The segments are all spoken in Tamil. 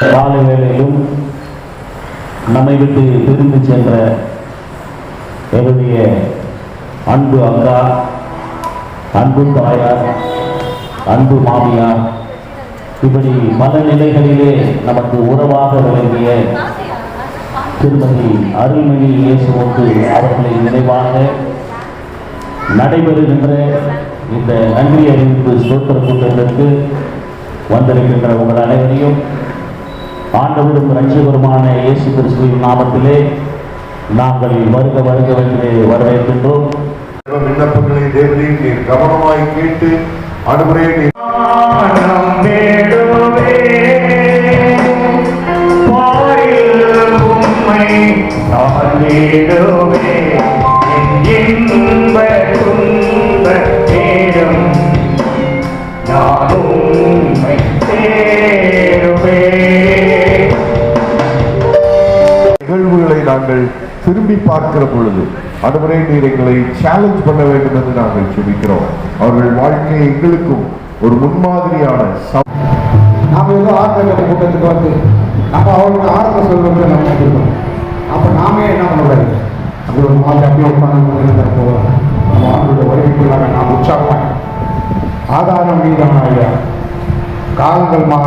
காலை வேளையிலும் நம்மை விட்டு பிரிந்து சென்ற என்னுடைய அன்பு அக்கா அன்பு தாயார் அன்பு மாமியார் இப்படி பல நிலைகளிலே நமக்கு உறவாக விளங்கிய திருமதி அருள்மணி இயேசுவோக்கு அவர்களை நினைவாக நடைபெறுகின்ற இந்த நன்றி அறிவிப்பு ஸ்தோத்திர கூட்டத்திற்கு வந்திருக்கின்ற உங்கள் அனைவரையும் ஆண்டவரும் ரட்சகருமான இயேசு கிறிஸ்துவின் நாமத்திலே நாங்கள் வருக வருக என்று வரவேற்கின்றோம். தேவ விண்ணப்பங்களை தேவனே நீர் கவனமாய் கேட்டு அனுமுறை பார்க்கிற பொழுது அனுமுறை நீர் எங்களை சேலஞ்ச் பண்ண வேண்டும் என்று நாங்கள் ஜெபிக்கிறோம் அவர்கள் வாழ்க்கையை எங்களுக்கும் ஒரு முன்மாதிரியான சம- நாம் ஏதோ ஆர்த்தக கூட்டத்துக்கு வந்து நம்ம அவருக்கு ஆரம்ப சொல்வது நம்ம இருக்கணும் அப்போ நாமே என்ன பண்ணக்கூடாது அப்படி ஒரு மாதிரி அப்படியே உட்காந்து போகிறோம் நம்ம அவங்களோட உதவிக்குள்ளாக நாம் உற்சாகமாக ஆதாரம் மீதான ஐயா காலங்கள் மாற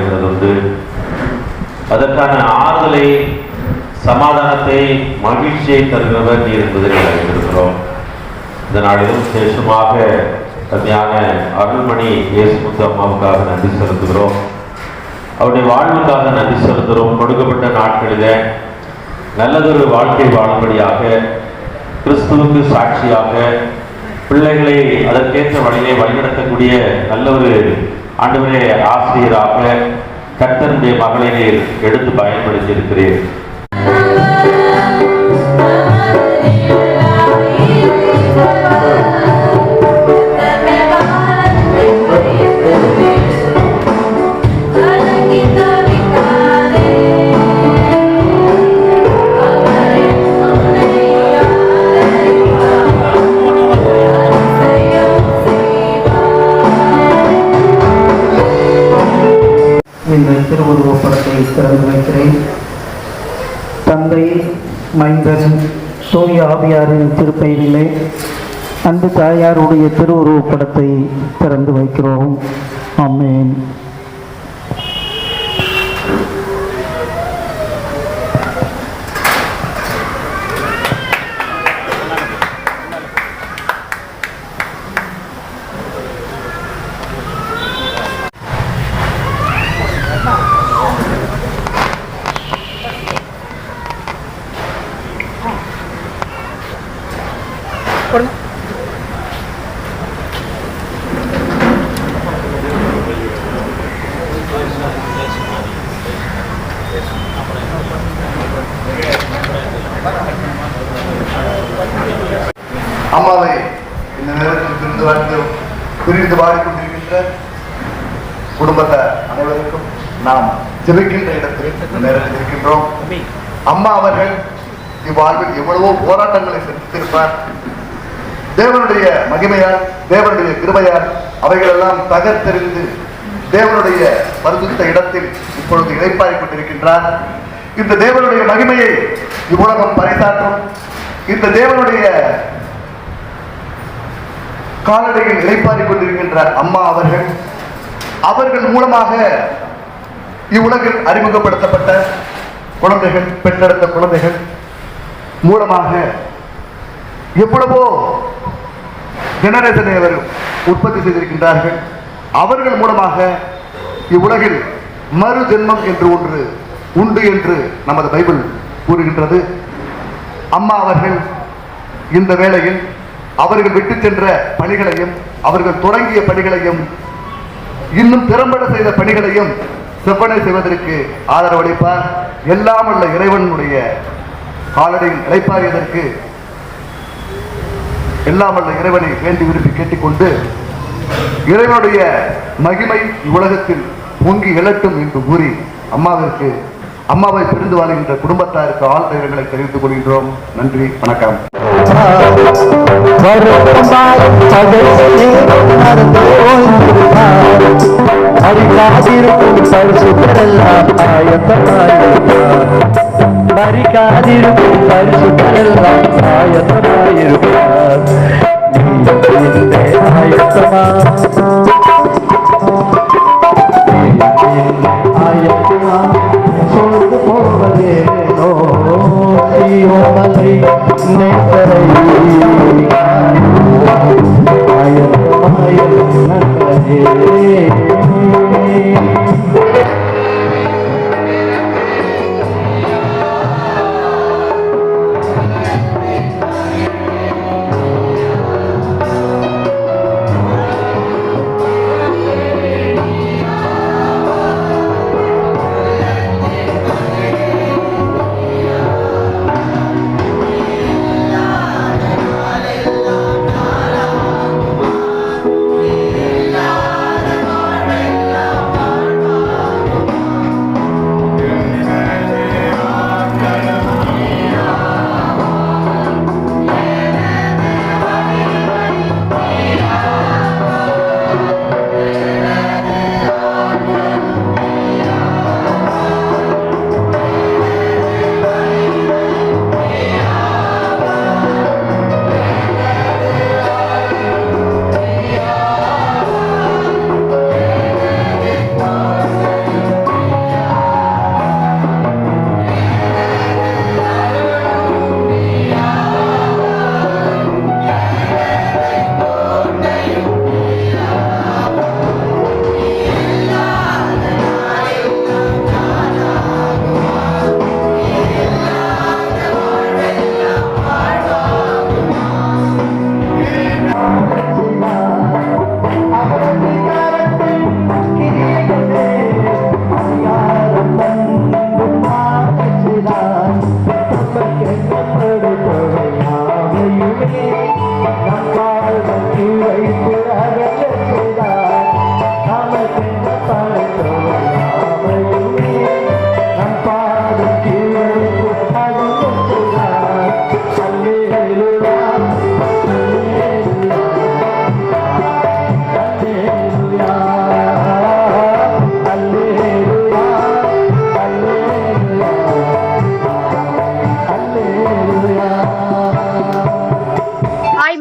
துக்கமாக இருந்தது உண்டு அதற்கான ஆறுதலை சமாதானத்தை மகிழ்ச்சியை தருகிறவர் நீ என்பதை அறிந்திருக்கிறோம். இந்த நாளிலும் விசேஷமாக கம்மியான அருள்மணி இயேசுமுத்து அம்மாவுக்காக நன்றி செலுத்துகிறோம். அவருடைய வாழ்வுக்காக நன்றி செலுத்துகிறோம். கொடுக்கப்பட்ட நாட்களில் நல்லதொரு வாழ்க்கை வாழும்படியாக கிறிஸ்துவுக்கு சாட்சியாக பிள்ளைகளை அதற்கேற்ற வழியிலே வழிநடத்தக்கூடிய நல்ல ஒரு ஆண்டவரே ஆசிரியராக கர்த்தருடைய மகளை நீர் எடுத்து பயன்படுத்தி இருக்கிறீர் மைந்தன் தூய ஆவியாரின் திருப்பெயரிலே அன்பு தாயாருடைய திருவுருவப்படத்தை திறந்து வைக்கிறோம். அம்மேன் கொடுங்க அம்மாவை இந்த நேரத்தில் பிரிந்து வாழ்ந்து பிரிந்து வாடிக்கொண்டிருக்கின்ற குடும்பத்தார் அனைவருக்கும் நாம் ஜெபிக்கின்ற இடத்தில் இந்த நேரத்தில் இருக்கின்றோம். அம்மா அவர்கள் இவ்வாழ்வில் எவ்வளவோ போராட்டங்களை சந்தித்திருப்பார். தேவனுடைய மகிமையால் தேவனுடைய கிருபையால் அவைகளெல்லாம் தகர்த்தெறிந்து தேவனுடைய பரிசுத்த இடத்தில் இப்பொழுது இழைப்பாய் கொண்டிருக்கின்றார். இந்த தேவனுடைய மகிமையை இவ்வுலகம் பறைசாற்றும். இந்த தேவனுடைய காலடியில் இளைப்பாறிக் கொண்டிருக்கின்ற அம்மா அவர்கள் அவர்கள் மூலமாக இவ்வுலகில் அறிமுகப்படுத்தப்பட்ட குழந்தைகள் பெற்றெடுத்த குழந்தைகள் மூலமாக எவ்வளவோ ஜெனரேஷனை அவர் உற்பத்தி செய்திருக்கின்றார்கள். அவர்கள் மூலமாக இவ்வுலகில் மறு ஜென்மம் என்று ஒன்று உண்டு என்று நமது பைபிள் கூறுகின்றது. அம்மா அவர்கள் இந்த வேளையில் அவர்கள் விட்டு சென்ற பணிகளையும் அவர்கள் தொடங்கிய பணிகளையும் இன்னும் திறம்பட செய்த பணிகளையும் செவ்வனை செய்வதற்கு ஆதரவளிப்பார். எல்லாம் உள்ள இறைவனுடைய காலடியில் இழைப்பாரியதற்கு எல்லாம் இறைவனை வேண்டி விரும்பி கேட்டுக்கொண்டு இறைவனுடைய மகிமை இவ்வுலகத்தில் பொங்கி எழட்டும் என்று கூறி அம்மாவிற்கு அம்மாவை பிரிந்து வாழ்கின்ற குடும்பத்தாருக்கு ஆழ்ந்த இரங்கலை தெரிவித்துக் கொள்கின்றோம். நன்றி வணக்கம். மறிக்காதிருக்கும் பரிசுத்தெல்லாம் আয় তোমার আয় তোমার স্বর্গ পরে নো ইও মালি নে করে আয় তোমার আয় তোমার